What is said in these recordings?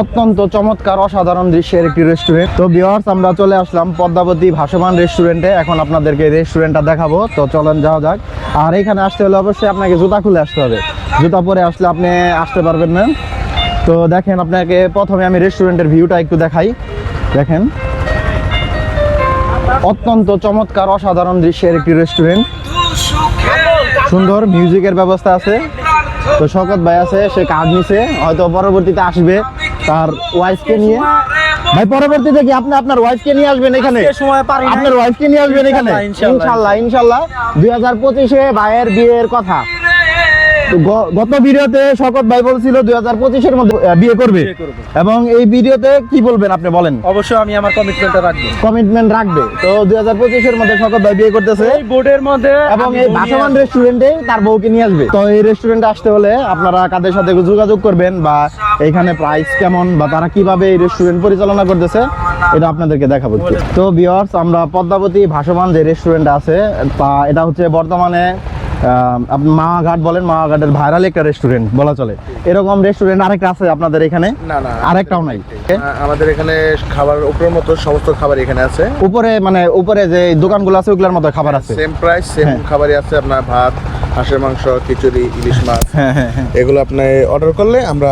অত্যন্ত চমৎকার, অসাধারণ দৃশ্যের একটি রেস্টুরেন্ট তো ভিউয়ার্স আমরা চলে আসলাম পদ্মাবতী ভাসমান রেস্টুরেন্টে এখন আপনাদেরকে রেস্টুরেন্টটা দেখাবো। তো চলেন, যাওয়া যাক। আর এখানে আসতে হলে অবশ্যই আপনাকে জুতা খুলে আসতে হবে। জুতা পরে আসলে আপনি আসতে পারবেন না। তো দেখেন, আপনাকে প্রথমে আমি রেস্টুরেন্টের ভিউটা একটু দেখাই। দেখেন। অত্যন্ত চমৎকার, অসাধারণ দৃশ্যের একটি রেস্টুরেন্ট সুন্দর মিউজিকের ব্যবস্থা আছে। তো শকত ভাই আছে, সে কাজ নিছে। হয়তো পরবর্তীতে আসবে। তার ওয়াইফকে নিয়ে? ভাই পরবর্তীতে কি আপনি আপনার ওয়াইফকে নিয়ে আসবেন এখানে? সময় পারি আপনার ওয়াইফকে নিয়ে আসবেন এখানে? ইনশাল্লাহ, ইনশাল্লাহ ইনশাল্লাহ। দুই হাজার পঁচিশে ভাইয়ের বিয়ের কথা। গত ভিডিওতে শকত ভাই বলছিল দুই হাজার পঁচিশের মধ্যে বিয়ে করবে। এবং এই ভিডিওতে কি বলবেন আপনি বলেন? অবশ্যই আমি আমার কমিটমেন্টটা রাখব। কমিটমেন্ট রাখবে। তো দুই হাজার পঁচিশের মধ্যে শকত ভাই বিয়ে করতেছে। এই বোর্ডের মধ্যে এবং এই ভাসমান রেস্টুরেন্টে তার বউকে নিয়ে আসবে। তো এই রেস্টুরেন্টে আসতে হলে আপনারা কাদের সাথে যোগাযোগ করবেন বা এখানে প্রাইস কেমন বা তারা কীভাবে এই রেস্টুরেন্ট পরিচালনা করতেছে এটা আপনাদেরকে দেখাবো। তো ভিউয়ার্স আমরা পদ্মাবতী ভাসমান যে রেস্টুরেন্ট আছে তা এটা হচ্ছে বর্তমানে আপনি মাওয়া ঘাট বলেন মাওয়া ঘাটের ভাইরাল একটা রেস্টুরেন্ট বলা চলে। এরকম রেস্টুরেন্ট আরেকটা আছে আপনাদের এখানে? না না আরেকটাও নাই। আমাদের এখানে খাবার উপরের মতো সমস্ত খাবার এখানে আছে। উপরে মানে উপরে যে দোকানগুলো আছে ওগুলোর মতো খাবার আছে? Same price same. খাবারই আছে আপনার ভাত হাঁসের মাংস খিচুড়ি ইলিশ মাছ হ্যাঁ হ্যাঁ হ্যাঁ। এগুলো আপনি অর্ডার করলে আমরা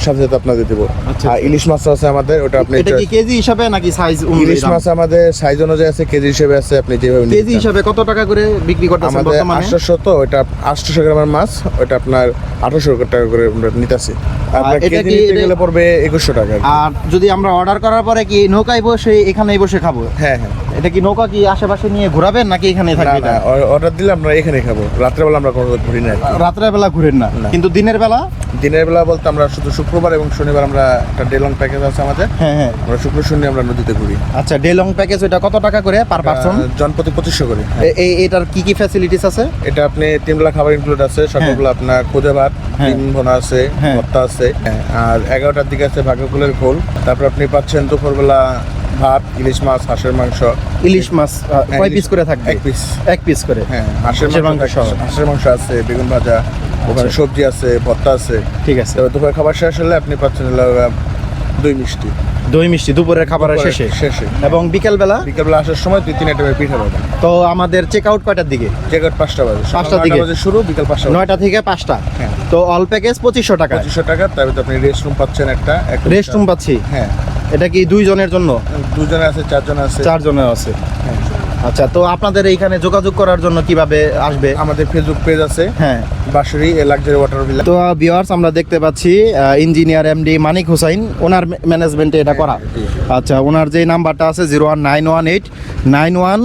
সাথে সাথে আপনাদের দেবো। আচ্ছা। আর ইলিশ মাছ আছে আমাদের ওটা আপনি এটা কি কেজি হিসাবে নাকি সাইজ ইলিশ মাছ আমাদের সাইজ অনুযায়ী আছে কেজি হিসেবে আছে আপনি যেভাবে নিতে কেজি। হিসাবে কত টাকা করে বিক্রি করতেছেন আমাদের বর্তমানে? আটশোশো তো ওটা আটশোশো গ্রামের মাছ ওটা আপনার আঠারোশো টাকা করে আমরা নিতেছি। আপনার এটা কেজি কি- নিতে গেলে পড়বে একুশশো টাকা আর আর যদি আমরা অর্ডার করার পরে কি নৌকায় বসে এখানেই বসে খাব? হ্যাঁ হ্যাঁ। এটা কি নৌকা কি আশেপাশে নিয়ে ঘোরাবেন নাকি এখানে থাকবে না অর্ডার দিলে আমরা এখানে খাব। রাত্রেবেলা আমরা কোনো ঘুরি না আর বেলা ঘুরেন না। কিন্তু দিনের বেলা? দিনের বেলা বলতে আমরা শুধু শুক্রবার এবং শনিবার আমরা একটা ডে লং প্যাকেজ আছে আমাদের। হ্যাঁ হ্যাঁ। আমরা শুক্র শনি আমরা নদীতে ঘুরি। আচ্ছা ডে লং প্যাকেজ ওটা কত টাকা করে পার পারসন জনপ্রতি পঁচিশশো করে। এই এটার কি কি ফ্যাসিলিটিস আছে? এটা আপনি তিন বেলা খাবার ইনক্লুড আছে সকালবেলা আপনার খুদে ভাত হ্যাঁ। ডিম ভোনা আছে হ্যাঁ। ভর্তা আছে হ্যাঁ, আর এগারোটার দিকে আছে ভাগ্যকুলের খোল। তারপর আপনি পাচ্ছেন দুপুরবেলা ভাত ইলিশ মাছ হাঁসের মাংস। ইলিশ মাছ হ্যাঁ, কয় পিস করে থাকবে? এক পিস এক পিস করে? হ্যাঁ হাঁসের মাংস। হাঁসের মাংস আছে বেগুন ভাজা ওখানে আচ্ছা। সবজি আছে ভর্তা আছে। ঠিক আছে। তো দুপুরে খাবার শেষ হলে আপনি পাচ্ছেন দই মিষ্টি। দই মিষ্টি দুপুরের খাবারের শেষে? শেষে। এবং বিকেল বেলা বিকেলবেলা আসার সময় দুই তিন আইটেমের পিঠা পাবেন। তো আমাদের চেক আউট কয়টার দিকে? চেক আউট পাঁচটা বাজে। পাঁচটার দিকে? বাজে শুরু বিকেল পাঁচটা নয়টা থেকে পাঁচটা? হ্যাঁ। তো অল প্যাকেজ পঁচিশশো টাকা। পঁচিশশো টাকা তার ভিতরে আপনি রেস্ট রুম পাচ্ছেন একটা একটা- রেস্ট রুম পাচ্ছি? হ্যাঁ। এটা কি দুইজনের জন্য? দুজনে আছে চারজন আছে। চারজনের আছে। হ্যাঁ। আচ্ছা তো আপনাদের এইখানে যোগাযোগ করার জন্য কীভাবে আসবে? আমাদের ফেসবুক পেজ আছে। হ্যাঁ। বাঁশুরি লাক্সারি ওয়াটার ভিলা তো ভিউয়ার্স আমরা দেখতে পাচ্ছি ইঞ্জিনিয়ার এমডি মানিক হোসাইন ওনার ম্যানেজমেন্টে এটা করা। আচ্ছা ওনার যে নাম্বারটা আছে zero one nine one eight nine one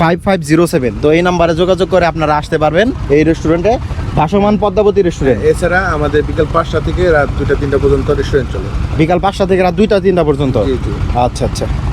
five five zero seven তো এই নাম্বারে যোগাযোগ করে আপনারা আসতে পারবেন এই রেস্টুরেন্টে ভাসমান পদ্মাবতী রেস্টুরেন্ট এছাড়া আমাদের বিকাল পাঁচটা থেকে রাত দুটা তিনটা পর্যন্ত রেস্টুরেন্ট চলে। বিকাল পাঁচটা থেকে রাত দুইটা তিনটা পর্যন্ত? আচ্ছা আচ্ছা।